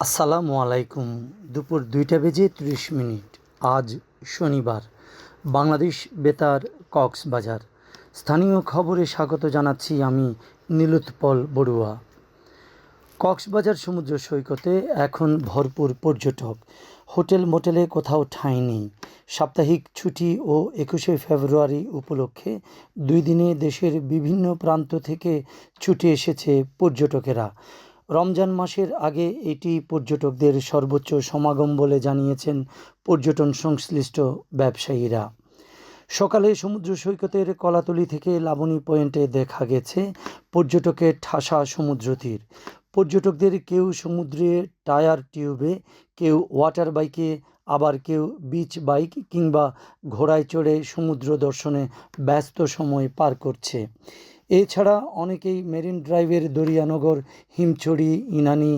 আসসালামু আলাইকুম। দুপুর দুইটা বেজে ত্রিশ মিনিট। আজ শনিবার। বাংলাদেশ বেতার কক্সবাজার। স্থানীয় খবরে স্বাগত জানাচ্ছি আমি নীলোৎপল বড়ুয়া। কক্সবাজার সমুদ্র সৈকতে এখন ভরপুর পর্যটক। হোটেল মোটেলে কোথাও ঠাঁই নেই। সাপ্তাহিক ছুটি ও একুশে ফেব্রুয়ারি উপলক্ষে দুই দিনে দেশের বিভিন্ন প্রান্ত থেকে ছুটে এসেছে পর্যটকেরা। রমজান মাসের আগে এটি পর্যটকদের সর্বোচ্চ সমাগম বলে জানিয়েছেন পর্যটন সংশ্লিষ্ট ব্যবসায়ীরা। সকালে সমুদ্র সৈকতের কলাতলি থেকে লাবণী পয়েন্টে দেখা গেছে পর্যটকের ঠাসা সমুদ্র তীর। পর্যটকদের কেউ সমুদ্রে টায়ার টিউবে, কেউ ওয়াটার বাইকে, আবার কেউ বিচ বাইক কিংবা ঘোড়ায় চড়ে সমুদ্র দর্শনে ব্যস্ত সময় পার করছে। এছাড়া অনেকেই মেরিন ড্রাইভের দরিয়ানগর, হিমছড়ি, ইনানি,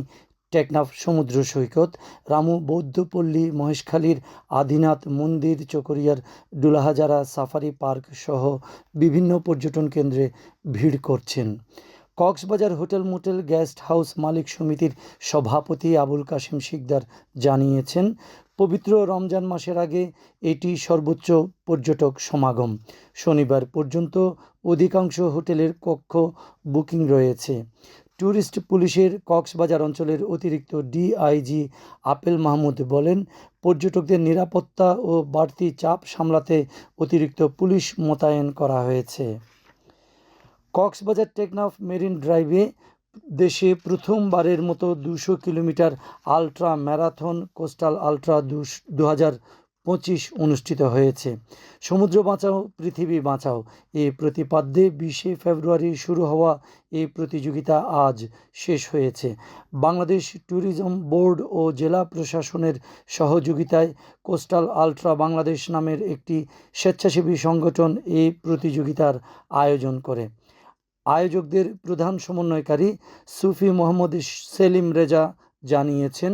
টেকনাফ সমুদ্র সৈকত, রামু বৌদ্ধপল্লী, মহেশখালীর আদিনাথ মন্দির, চকরিয়ার ডুলাহাজারা সাফারি পার্ক সহ বিভিন্ন পর্যটন কেন্দ্রে ভিড় করছেন। Cox's Bazar hotel motel guest house মালিক সমিতির সভাপতি আবুল কাশিম শিকদার জানিয়েছেন, পবিত্র রমজান মাসের আগে এটি সর্বোচ্চ পর্যটক সমাগম। শনিবার পর্যন্ত অধিকাংশ হোটেলের কক্ষ বুকিং রয়েছে। ট্যুরিস্ট পুলিশের কক্সবাজার অঞ্চলের অতিরিক্ত ডিআইজি আপেল মাহমুদ বলেন, পর্যটকদের নিরাপত্তা ও বাড়তি চাপ সামলাতে অতিরিক্ত পুলিশ মোতায়েন করা হয়েছে। কক্সবাজার টেকনাফ মেরিন ড্রাইভে দেশে প্রথমবারের মতো দুশো kilometre ultra marathon, coastal ultra দু হাজার পঁচিশ অনুষ্ঠিত হয়েছে। সমুদ্র বাঁচাও, পৃথিবী বাঁচাও। এ প্রতিপাদ্যে বিশে ফেব্রুয়ারি শুরু হওয়া এই প্রতিযোগিতা আজ শেষ হয়েছে। বাংলাদেশ ট্যুরিজম বোর্ড ও জেলা প্রশাসনের সহযোগিতায় কোস্টাল আলট্রা বাংলাদেশ নামের একটি স্বেচ্ছাসেবী সংগঠন এই প্রতিযোগিতার আয়োজন করে। আয়োজকদের প্রধান সমন্বয়কারী সুফি মোহাম্মদ সেলিম রেজা জানিয়েছেন,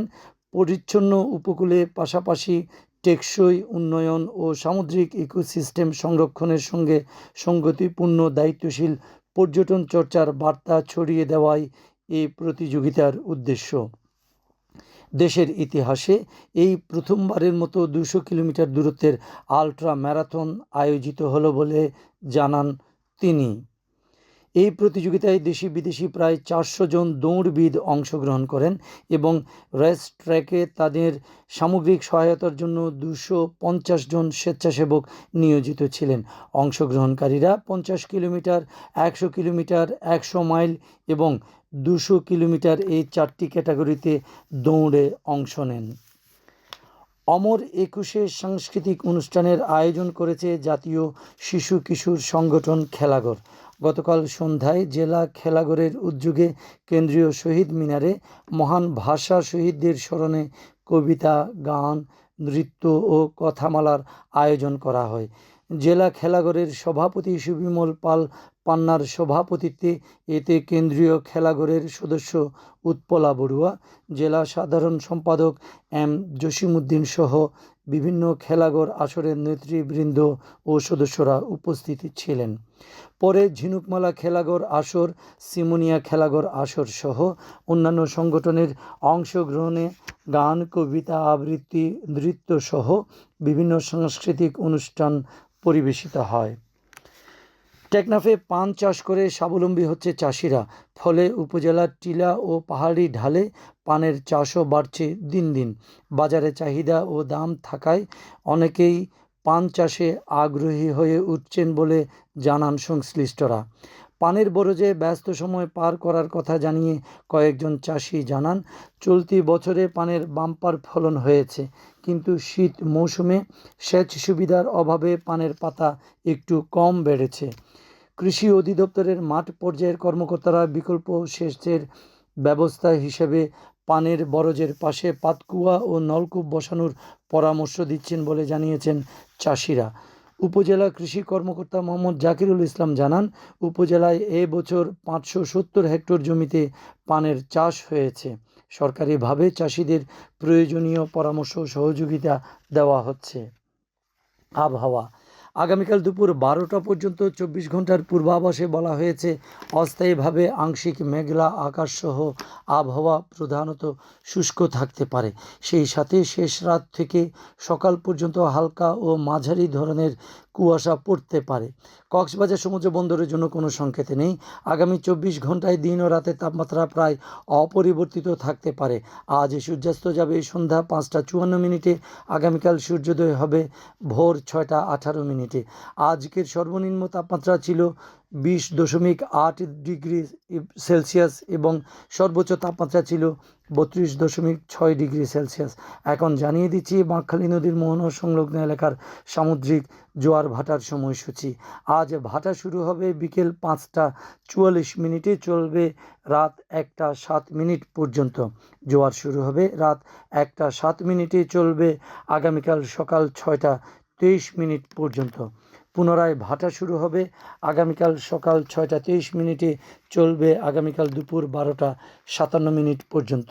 পরিচ্ছন্ন উপকূলে পাশাপাশি টেকসই উন্নয়ন ও সামুদ্রিক ইকোসিস্টেম সংরক্ষণের সঙ্গে সঙ্গতিপূর্ণ দায়িত্বশীল পর্যটন চর্চার বার্তা ছড়িয়ে দেওয়াই এই প্রতিযোগিতার উদ্দেশ্য। দেশের ইতিহাসে এই প্রথমবারের মতো দুশো কিলোমিটার দূরত্বের আলট্রা ম্যারাথন আয়োজিত হলো বলে জানান তিনি। এই প্রতিযোগিতায় দেশি বিদেশি প্রায় চারশো জন দৌড়বিদ অংশগ্রহণ করেন এবং রেস ট্র্যাকে তাদের সামগ্রিক সহায়তার জন্য দুশো পঞ্চাশ জন স্বেচ্ছাসেবক নিয়োজিত ছিলেন। অংশগ্রহণকারীরা পঞ্চাশ কিলোমিটার, একশো কিলোমিটার, একশো মাইল এবং দুশো কিলোমিটার এই চারটি ক্যাটাগরিতে দৌড়ে অংশ নেন। অমর একুশে সাংস্কৃতিক অনুষ্ঠানের আয়োজন করেছে জাতীয় শিশু কিশোর সংগঠন খেলাঘর। গতকাল সন্ধ্যায় জেলা খেলাঘরের উদ্যোগে কেন্দ্রীয় শহীদ মিনারে মহান ভাষা শহীদদের স্মরণে কবিতা, গান, নৃত্য ও কথামালার আয়োজন করা হয়। জেলা খেলাঘরের সভাপতি সুবিমল পাল পান্নার সভাপতিত্বে এতে কেন্দ্রীয় খেলাঘরের সদস্য উৎপলা বড়ুয়া, জেলা সাধারণ সম্পাদক এম জসিমুদ্দিন সহ বিভিন্ন খেলাঘর আসরের নেতৃবৃন্দ ও সদস্যরা উপস্থিত ছিলেন। পরে ঝিনুকমালা খেলাঘর আসর, সিমোনিয়া খেলাঘর আসর সহ অন্যান্য সংগঠনের অংশগ্রহণে গান, কবিতা, আবৃত্তি, নৃত্য সহ বিভিন্ন সাংস্কৃতিক অনুষ্ঠান পরিবেশিত হয়। টেকনাফে পান চাষ করে স্বাবলম্বী হচ্ছে চাষিরা। ফলে উপজেলার টিলা ও পাহাড়ি ঢালে পানের চাষও বাড়ছে দিন দিন। বাজারে চাহিদা ও দাম থাকায় অনেকেই পান চাষে আগ্রহী হয়ে উঠছেন বলে জানান সংশ্লিষ্টরা। পানের বরজে ব্যস্ত সময় পার করার কথা জানিয়ে কয়েকজন চাষি জানান, চলতি বছরে পানের বাম্পার ফলন হয়েছে, কিন্তু শীত মৌসুমে সেচ সুবিধার অভাবে পানের পাতা একটু কম বেড়েছে। কৃষি অধিদপ্তরের মাঠ পর্যায়ের কর্মকর্তারা বিকল্প সেচের ব্যবস্থা হিসেবে পানের বরজের পাশে পাতকুয়া ও নলকূপ বসানোর পরামর্শ দিচ্ছেন বলে জানিয়েছেন চাষিরা। উপজেলা কৃষি কর্মকর্তা মোহাম্মদ জাকিরুল ইসলাম জানান, উপজেলায় এ বছর পাঁচশো সত্তর হেক্টর জমিতে পানের চাষ হয়েছে। সরকারিভাবে চাষিদের প্রয়োজনীয় পরামর্শ সহযোগিতা দেওয়া হচ্ছে। আবহাওয়া আগামীকাল দুপুর বারোটা পর্যন্ত চব্বিশ ঘণ্টার পূর্বাভাসে বলা হয়েছে, অস্থায়ীভাবে আংশিক মেঘলা আকাশসহ আবহাওয়া প্রধানত শুষ্ক থাকতে পারে। সেই সাথে শেষ রাত থেকে সকাল পর্যন্ত হালকা ও মাঝারি ধরনের কুয়াশা পড়তে পারে। কক্সবাজার সমুদ্র বন্দরের জন্য কোনো সংকেত নেই। আগামী চব্বিশ ঘন্টায় দিন ও রাতের তাপমাত্রা প্রায় অপরিবর্তিত থাকতে পারে। আজ সূর্যাস্ত যাবে সন্ধ্যা পাঁচটা চুয়ান্ন মিনিটে। আগামীকাল সূর্যোদয় হবে ভোর ছয়টা আঠারো মিনিটে। আজকের সর্বনিম্ন তাপমাত্রা ছিল বিশ দশমিক আট ডিগ্রি সেলসিয়াস এবং সর্বোচ্চ তাপমাত্রা ছিল বত্রিশ দশমিক ছয় ডিগ্রি সেলসিয়াস। এখন জানিয়ে দিচ্ছি, বাঁকখালী নদীর মোহনা সংলগ্ন এলাকার সামুদ্রিক জোয়ার ভাটার সময়সূচি। আজ ভাটা শুরু হবে বিকেল পাঁচটা চুয়াল্লিশ মিনিটে, চলবে রাত একটা সাত মিনিট পর্যন্ত। জোয়ার শুরু হবে রাত একটা সাত মিনিটে, চলবে আগামীকাল সকাল ছয়টা তেইশ মিনিট পর্যন্ত। পুনরায় ভাটা শুরু হবে। আগামীকাল সকাল ছয়টা তেইশ মিনিটে চলবে। আগামীকাল দুপুর বারোটা সাতান্ন মিনিট পর্যন্ত।